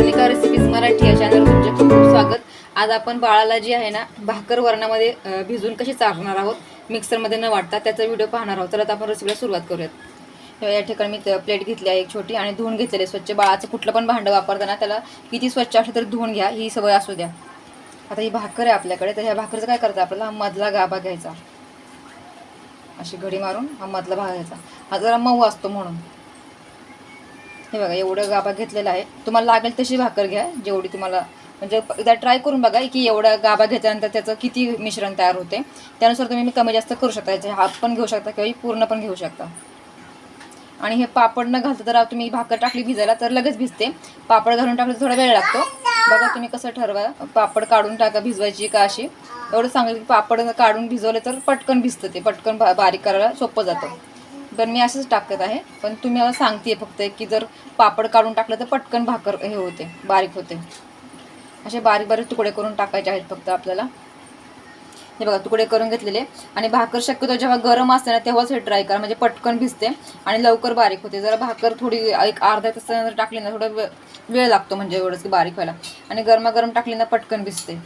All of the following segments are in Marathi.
प्रवलिका रेसिपीज मराठी या चॅनलवर तुमचे खूप खूप स्वागत. आज आपण बाळाला जी आहे ना भाकर वरणामध्ये भिजून कशी चारणार आहोत मिक्सरमध्ये न वाटता त्याचा व्हिडिओ पाहणार आहोत. तर आता आपण रेसिपीला सुरुवात करूयात. या ठिकाणी मी प्लेट घेतली आहे एक छोटी आणि धुवून घेतलेली स्वच्छ. बाळाचं कुठलं पण भांडं वापरताना त्याला किती स्वच्छ असलं तर धुवून घ्या ही सवय असू द्या. आता ही भाकर आहे आपल्याकडे तर ह्या भाकरचं काय करतं आपल्याला? मधला गाभा घ्यायचा. अशी घडी मारून हा मधला भाग घ्यायचा. हा जरा मऊ असतो म्हणून. हे बघा एवढं गाभा घेतलेला आहे. तुम्हाला लागेल तशी भाकर घ्या जेवढी तुम्हाला म्हणजे एकदा ट्राय करून बघा की एवढा गाभा घेतल्यानंतर त्याचं किती मिश्रण तयार होते. त्यानुसार तुम्ही कमी जास्त करू शकता याचे हाफ पण घेऊ शकता किंवा पूर्ण पण घेऊ शकता. आणि हे पापड न घालता जर तुम्ही भाकर टाकली भिजायला तर लगेच भिजते. पापड घालून टाकलं तर थोडा वेळ लागतो. बघा तुम्ही कसं ठरवा पापड काढून टाका भिजवायची का अशी. एवढं सांगेल की पापड काढून भिजवले तर पटकन भिजतं ते पटकन बा- बारीक करायला सोपं जातं. तर मी असंच टाकत आहे. पण तुम्ही मला सांगते फक्त की जर पापड काढून टाकलं तर पटकन भाकर हे होते बारीक होते. असे बारीक बारीक तुकडे करून टाकायचे आहेत फक्त आपल्याला. हे बघा तुकडे करून घेतलेले. आणि भाकर शक्यतो जेव्हा गरम असते ना तेव्हाच हे ट्राय करा. म्हणजे पटकन भिजते आणि लवकर बारीक होते. जर भाकर थोडी एक अर्धा तासानंतर टाकली ना थोडा वे- वेळ लागतो म्हणजे एवढंच की बारीक व्हायला. आणि गरमागरम टाकली ना पटकन भिजते.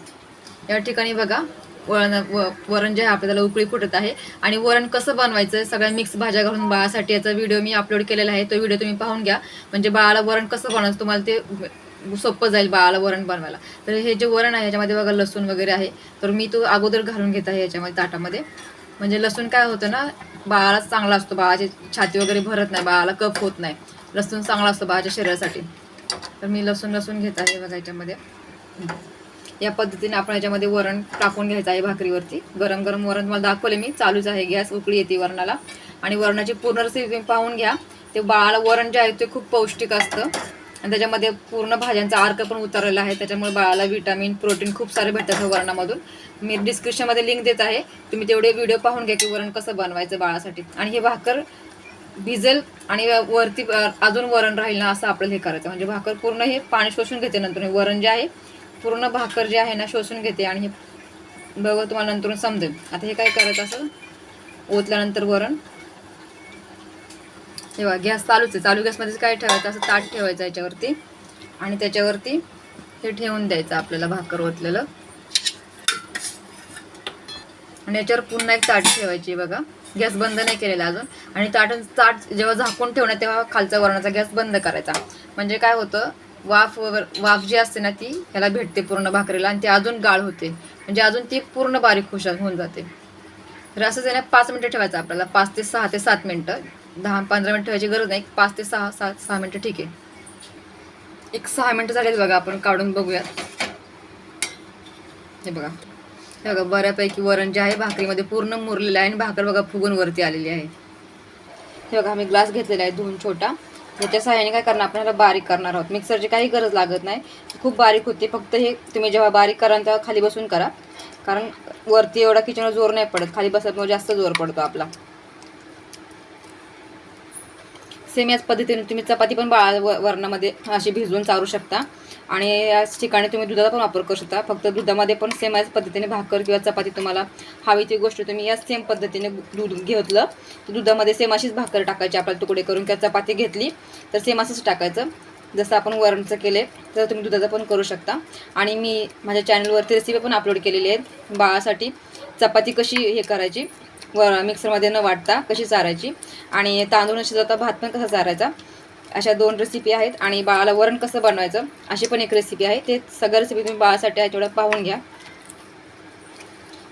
या ठिकाणी बघा वरण व- वरण जे आहे आपल्याला उकळी फुटत आहे आणि वरण कसं बनवायचं सगळ्या मिक्स भाज्या घालून बाळासाठी याचा व्हिडिओ मी अपलोड केलेला आहे तो व्हिडिओ तुम्ही पाहून घ्या. म्हणजे बाळाला वरण कसं बनवायचं तुम्हाला ते सोपं जाईल बाळाला वरण बनवायला. तर हे जे वरण आहे याच्यामध्ये बघा लसूण वगैरे आहे. तर मी तो अगोदर घालून घेत आहे याच्यामध्ये ताटामध्ये. म्हणजे लसूण काय होतं ना बाळाला चांगला असतो बाळाची छाती वगैरे भरत नाही बाळाला कफ होत नाही. लसूण चांगला असतो बाळाच्या शरीरासाठी. तर मी लसूण लसूण घेत आहे बघा याच्यामध्ये. या पद्धतीने आपण याच्यामध्ये वरण टाकून घ्यायचं आहे भाकरीवरती. गरम गरम वरण तुम्हाला दाखवले मी. चालूच आहे गॅस उकळी येते वरणाला. आणि वरणाची पूर्ण रेसिपी पाहून घ्या. ते बाळाला वरण जे आहे ते खूप पौष्टिक असतं. आणि त्याच्यामध्ये पूर्ण भाज्यांचा अर्क पण उतरलेला आहे. त्याच्यामुळे बाळाला विटामिन प्रोटीन खूप सारे भेटतात वरणामधून. मी डिस्क्रिप्शनमध्ये लिंक देत आहे. तुम्ही तेवढे व्हिडिओ पाहून घ्या की वरण कसं बनवायचं बाळासाठी. आणि हे भाकर भिजेल आणि वरती अजून वरण राहील ना असं आपल्याला हे करायचं म्हणजे भाकर पूर्ण हे पाणी शोषून घेते नंतर वरण जे आहे पूर्ण भाकर जे आहे ना शोषून घेते आणि हे बघा तुम्हाला नंतर समजेल. आता हे काय करायचं असं? ओतल्यानंतर वरण. तेव्हा गॅस चालूच आहे. चालू गॅसमध्येच काय ठेवायचं? असं ताट ठेवायचं याच्यावरती. आणि त्याच्यावरती हे ठेवून द्यायचं आपल्याला भाकर ओतलेलं. आणि याच्यावर पुन्हा एक ताट ठेवायची बघा. गॅस बंद नाही केलेला अजून. आणि ताट ताट जेव्हा झाकून ठेवणार तेव्हा खालचा वरणाचा गॅस बंद करायचा. म्हणजे काय होतं? वाफ वगर- वाफ जी असते ना ती ह्याला भेटते पूर्ण भाकरीला आणि ती अजून गाळ होते. म्हणजे अजून ती पूर्ण बारीक खुशाल होऊन जाते. तर असंच आहे ना पाच मिनटं ठेवायचं आपल्याला. पाच ते सहा ते सात मिनटं. दहा पंधरा मिनटं ठेवायची गरज नाही. पाच ते सहा सात सहा मिनटं ठीक आहे. एक सहा मिनटं झालेत बघा आपण काढून बघूयात. हे बघा. हे बघा बऱ्यापैकी वरण जे आहे भाकरीमध्ये पूर्ण मुरलेलं आहे आणि भाकर बघा फुगून वरती आलेली आहे. हे बघा आम्ही ग्लास घेतलेला आहे धुवून छोटा. याच्या सहाय्याने काय करणार? आपण ह्याला बारीक करणार आहोत. मिक्सरची काही गरज लागत नाही. खूप बारीक होते. फक्त हे तुम्ही जेव्हा बारीक कराल तेव्हा खाली बसून करा. कारण वरती एवढा किचनवर जोर नाही पडत. खाली बसल्यामुळे जास्त जोर पडतो आपला. सेम याच पद्धतीने तुम्ही चपाती पण बाळा व- वरणामध्ये अशी भिजवून चारू शकता. आणि याच ठिकाणी तुम्ही दुधाचा पण वापर करू शकता. फक्त दुधामध्ये पण सेम याच पद्धतीने भाकर किंवा चपाती तुम्हाला हवी ती गोष्ट तुम्ही याच सेम पद्धतीने दूध घेतलं तर दुधामध्ये सेम अशीच भाकर टाकायची आपल्याला तुकडे करून किंवा चपाती घेतली तर सेम असंच टाकायचं. जसं आपण वरणचं केले तर तुम्ही दुधाचं पण करू शकता. आणि मी माझ्या चॅनलवरती रेसिपी पण अपलोड केलेली आहेत. बाळासाठी चपाती कशी हे करायची व मिक्सरमध्ये न वाटता कशी चारायची आणि तांदूळ न शिजवता भात पण कसा चारायचा अशा दोन रेसिपी आहेत आणि बाळाला वरण कसं बनवायचं अशी पण एक रेसिपी आहे. ते सगळ्या रेसिपी तुम्ही बाळासाठी आहे तेवढं पाहून घ्या.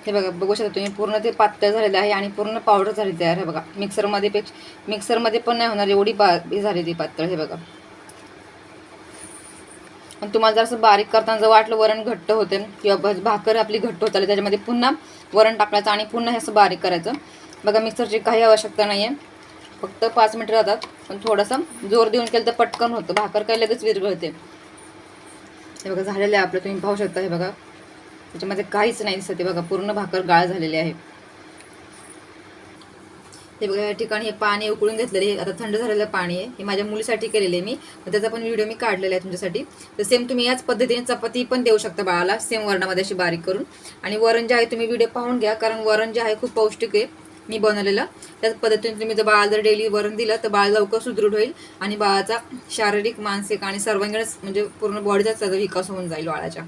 हे बघा बघू शकता तुम्ही पूर्ण ते पातळ झालेलं आहे आणि पूर्ण पावडर झाली तयार आहे बघा. मिक्सरमध्ये पेक्ष मिक्सरमध्ये पण नाही होणार एवढी बा झाली ती पातळ हे बघा. पण तुम्हाला जर असं बारीक करताना जर वाटलं वरण घट्ट होते किंवा भाकर आपली घट्ट होत आली त्याच्यामध्ये पुन्हा वरण टाकायचं आणि पुन्हा हे असं बारीक करायचं. बघा मिक्सरची काही आवश्यकता नाही आहे फक्त पाच मिनिटं जातात पण थोडासा जोर देऊन केलं तर पटकन होतं. भाकर काही लगेच विरघळते हे बघा झालेलं आहे आपलं. तुम्ही पाहू शकता हे बघा. त्याच्यामध्ये काहीच नाही दिसत हे बघा. पूर्ण भाकर गाळ झालेली आहे. हे बघा या ठिकाणी हे पाणी उकळून घेतलेलं हे आता थंड झालेलं पाणी आहे. हे माझ्या मुलीसाठी केलेले आहे मी. त्याचा पण व्हिडिओ मी काढलेला आहे तुमच्यासाठी. तर सेम तुम्ही याच पद्धतीने चपाती पण देऊ शकता बाळाला. सेम वरणामध्ये अशी बारीक करून. आणि वरण जे आहे तुम्ही व्हिडिओ पाहून घ्या. कारण वरण जे आहे खूप पौष्टिक आहे. मी बनवलेलं. त्याच पद्धतीने तुम्ही जर बाळाला जर डेली वरण दिलं तर बाळ लवकर सुदृढ होईल आणि बाळाचा शारीरिक मानसिक आणि सर्वांगीण म्हणजे पूर्ण बॉडीचा त्याचा विकास होऊन जाईल बाळाच्या.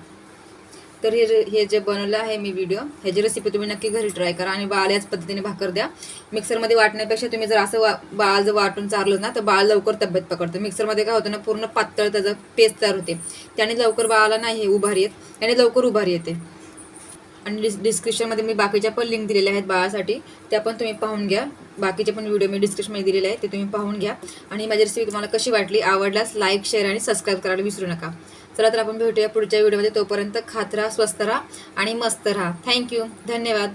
तर हे हे जे बनवलं आहे मी व्हिडिओ ह्याची रेसिपी तुम्ही नक्की घरी ट्राय करा आणि बाळ याच पद्धतीने भाकर द्या. मिक्सरमध्ये वाटण्यापेक्षा तुम्ही जर असं वा बाळ जर वाटून चारलं ना तर बाळ लवकर तब्येत पकडतं. मिक्सरमध्ये काय होतं ना पूर्ण पातळ त्याचं पेस्ट तयार होते. त्याने लवकर बाळाला नाही हे उभारी येत. त्याने लवकर उभारी येते. आणि डिस डिस्क्रिप्शनमध्ये मी बाकीच्या पण लिंक दिलेल्या आहेत बाळासाठी. त्या पण तुम्ही पाहून घ्या. बाकीचे पण व्हिडिओ मी डिस्क्रिप्शनमध्ये दिलेले आहेत ते तुम्ही पाहून घ्या. आणि माझी रेसिपी तुम्हाला कशी वाटली आवडल्यास लाईक शेअर आणि सबस्क्राईब करायला विसरू नका. चला तर आपण भेटूया पुढच्या व्हिडिओमध्ये तोपर्यंत खात राहा स्वस्त राहा आणि मस्त राहा. थँक्यू धन्यवाद.